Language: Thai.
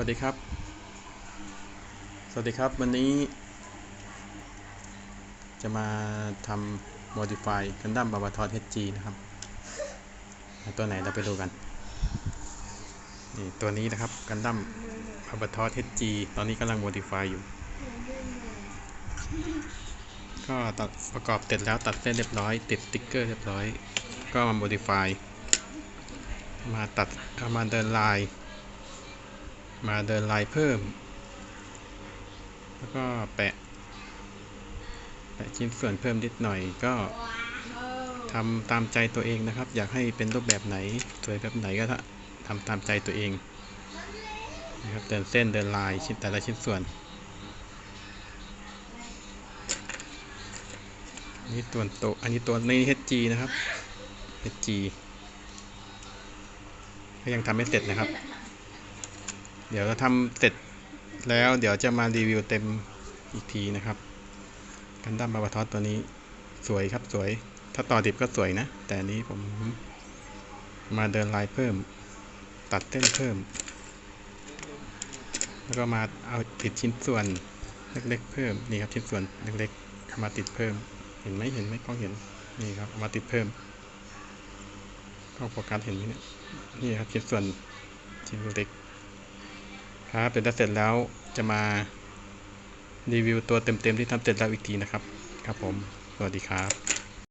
วัสดีครับ สวัสดีครับ วันนี้ จะมาทำ modify กันดั้มบาบาทอ HG นะครับ ตัวไหนเราไปดูกัน นี่ตัวนี้นะครับกันดั้มบาบาทอ HG ตอนนี้กำลัง modify อยู่ ก็ตัดประกอบเสร็จแล้วตัดเส้นเรียบร้อย ติดติ๊กเกอร์เรียบร้อย ก็มา modify มาตัดเอามาเดินลาย มาเดินลายเพิ่ม แล้วก็แปะ แปะชิ้นส่วนเพิ่มนิดหน่อยก็ทำตามใจตัวเองนะครับ อยากให้เป็นรูปแบบไหนสวยแบบไหนก็ทำตามใจตัวเองนะครับเดินเส้นเดินลายชิ้นแต่ละชิ้นส่วนนนี้ตัวโตอันนี้ตัวใน HG นะครับ HG ก็ยังทำไม่เสร็จนะครับ เดี๋ยวเราทำเสร็จแล้วเดี๋ยวจะมารีวิวเต็มอีกทีนะครับกันดั้มบาบาทอสตัวนี้สวยครับสวย ถ้าต่อดิบก็สวยนะ แต่นี้ผมมาเดินลายเพิ่ม ตัดเส้นเพิ่ม แล้วก็มาเอาติดชิ้นส่วนเล็กๆเพิ่มนี่ครับชิ้นส่วนเล็กๆเอามาติดเพิ่ม เห็นไหมเห็นไหมกล้องเห็นนี่ครับมาติดเพิ่มกล้องโฟกัสเห็นไหมเนี่ยนี่ครับชิ้นส่วนชิ้นเล็ก ครับ เดี๋ยวเสร็จแล้วจะมารีวิวตัวเต็มๆที่ทำเสร็จแล้วอีกทีนะครับ ครับผม สวัสดีครับ